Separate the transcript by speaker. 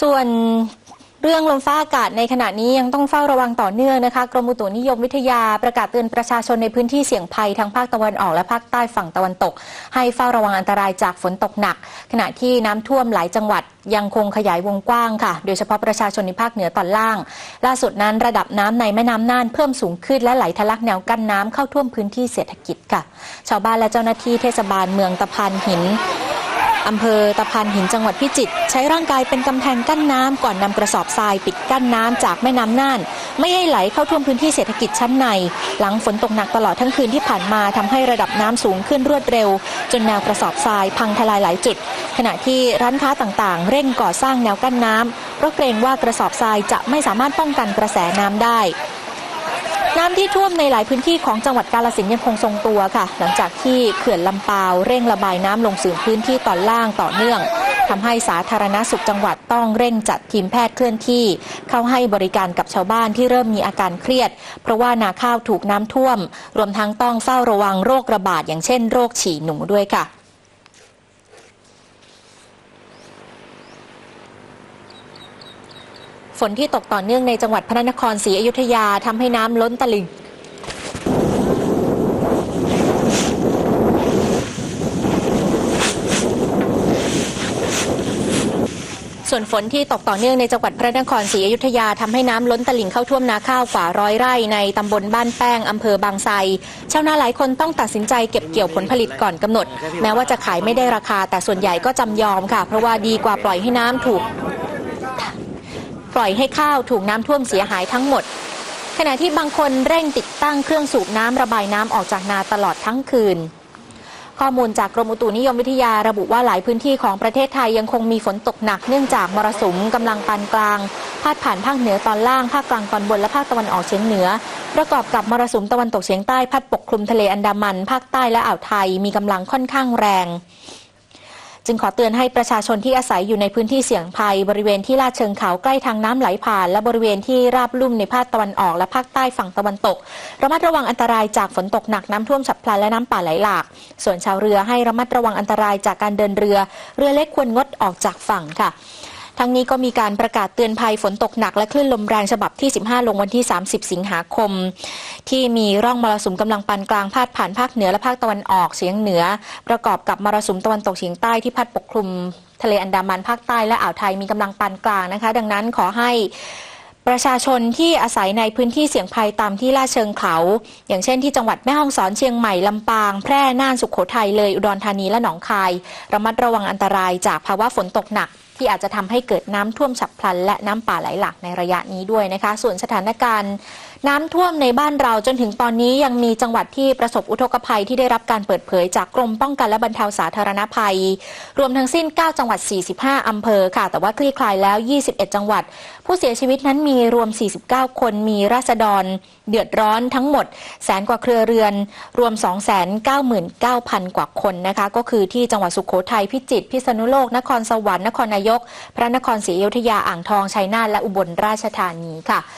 Speaker 1: ส่วนเรื่องลมฟ้าอากาศในขณะนี้ยังต้องเฝ้าระวังต่อเนื่องนะคะ กรมอุตุนิยมวิทยาประกาศเตือนประชาชนในพื้นที่เสี่ยงภัยทั้งภาคตะวันออกและภาคใต้ฝั่งตะวันตก ให้เฝ้าระวังอันตรายจากฝนตกหนัก ขณะที่น้ำท่วมหลายจังหวัดยังคงขยายวงกว้างค่ะ โดยเฉพาะประชาชนในภาคเหนือตอนล่าง ล่าสุดนั้นระดับน้ำในแม่น้ำน่านเพิ่มสูงขึ้นและไหลทะลักแนวกั้นน้ำเข้าท่วมพื้นที่เศรษฐกิจค่ะ ชาวบ้านและเจ้าหน้าที่เทศบาลเมืองตะพานหิน อำเภอตะพานหินจังหวัดพิจิตรใช้ร่างกายเป็นกำแพงกั้นน้ำก่อนนำกระสอบทรายปิดกั้นน้ำจากแม่น้ำน่าน ไม่ให้ไหลเข้าท่วมพื้นที่เศรษฐกิจชั้นใน หลังฝนตกหนักตลอดทั้งคืนที่ผ่านมาทำให้ระดับน้ำสูงขึ้นรวดเร็ว จนแนวกระสอบทรายพังทลายหลายจุด ขณะที่ร้านค้าต่างๆ เร่งก่อสร้างแนวกั้นน้ำเพราะเกรงว่ากระสอบทรายจะไม่สามารถป้องกันกระแสน้ำได้ น้ำที่ท่วมในหลายพื้นที่ของจังหวัดกาลสินยังคงทรงตัวค่ะ หลังจากที่เขื่อนลำปาวเร่งระบายน้ำลงสู่พื้นที่ตอนล่างต่อเนื่องทำให้สาธารณสุขจังหวัดต้องเร่งจัดทีมแพทย์เคลื่อนที่ เข้าให้บริการกับชาวบ้านที่เริ่มมีอาการเครียด เพราะว่านาข้าวถูกน้ำท่วม รวมทั้งต้องเฝ้าระวังโรคระบาดอย่างเช่นโรคฉี่หนูด้วยค่ะ ฝนที่ตกต่อเนื่องในจังหวัดพระนครศรีอยุธยาทำให้น้ำล้นตลิ่งส่วนฝนที่ตกต่อเนื่องในจังหวัดพระนครศรีอยุธยาทำให้น้ำล้นตลิ่งเข้าท่วมนาข้าวกว่าร้อยไร่ในตำบลบ้านแป้งอำเภอบางไทรชาวนาหลายคนต้องตัดสินใจเก็บเกี่ยวผลผลิตก่อนกำหนด แม้ว่าจะขายไม่ได้ราคาแต่ส่วนใหญ่ก็จำยอมค่ะ เพราะว่าดีกว่าปล่อยให้น้ำถูก ปล่อยให้ข้าวถูกน้ำท่วมเสียหายทั้งหมด ขณะที่บางคนเร่งติดตั้งเครื่องสูบน้ำระบายน้ำออกจากนาตลอดทั้งคืน ข้อมูลจากกรมอุตุนิยมวิทยาระบุว่าหลายพื้นที่ของประเทศไทยยังคงมีฝนตกหนักเนื่องจากมรสุมกำลังปานกลาง พาดผ่านภาคเหนือตอนล่างภาคกลางตอนบนและภาคตะวันออกเฉียงเหนือ ประกอบกับมรสุมตะวันตกเฉียงใต้พัดปกคลุมทะเลอันดามัน ภาคใต้และอ่าวไทยมีกำลังค่อนข้างแรง จึงขอเตือนให้ประชาชนที่อาศัยอยู่ในพื้นที่เสี่ยงภัย บริเวณที่ลาดเชิงเขาใกล้ทางน้ำไหลผ่าน และบริเวณที่ราบลุ่มในภาคตะวันออกและภาคใต้ฝั่งตะวันตก ระมัดระวังอันตรายจากฝนตกหนักน้ำท่วมฉับพลันและน้ำป่าไหลหลาก ส่วนชาวเรือให้ระมัดระวังอันตรายจากการเดินเรือ เรือเล็กควรงดออกจากฝั่งค่ะ ทั้งนี้ก็มีการประกาศเตือนภัยฝนตกหนักและคลื่นลมแรงฉบับที่ 15 ลงวันที่ 30 สิงหาคม ที่มีร่องมรสุมกำลังปานกลางพาดผ่านภาคเหนือและภาคตะวันออกเฉียงเหนือ ประกอบกับมรสุมตะวันตกเฉียงใต้ที่พัดปกคลุม ทะเลอันดามันภาคใต้และอ่าวไทยมีกำลังปานกลางนะคะ ดังนั้นขอให้ประชาชนที่อาศัยในพื้นที่เสี่ยงภัยตามที่ลาดเชิงเขา อย่างเช่นที่จังหวัดแม่ฮ่องสอนเชียงใหม่ ลำปาง แพร่น่านสุขโขทัยเลยอุดรธานีและหนองคาย ระมัดระวังอันตรายจากภาวะฝนตกหนัก ที่อาจจะทำให้เกิดน้ำท่วมฉับพลัน และน้ำป่าไหลหลากในระยะนี้ด้วยนะคะ ส่วนสถานการณ์ น้ำท่วมในบ้านเราจนถึงตอนนี้ยังมีจังหวัดที่ประสบอุทกภัยที่ได้รับการเปิดเผยจากกรมป้องกันและบรรเทาสาธารณภัย รวมทั้งสิ้น 9 จังหวัด 45 อำเภอค่ะ แต่ว่าคลี่คลายแล้ว 21 จังหวัด ผู้เสียชีวิตนั้นมีรวม 49 คนมีราษฎร เดือดร้อนทั้งหมด แสนกว่าเครือเรือน รวม 299,000 กว่าคนนะคะก็คือที่จังหวัดสุขโขทัยพิจิตรพิษณุโลกนครสวรรค์นครนายก พระนครศรีอยุธยาอ่างทองชัยนาทและอุบลราชธานีค่ะ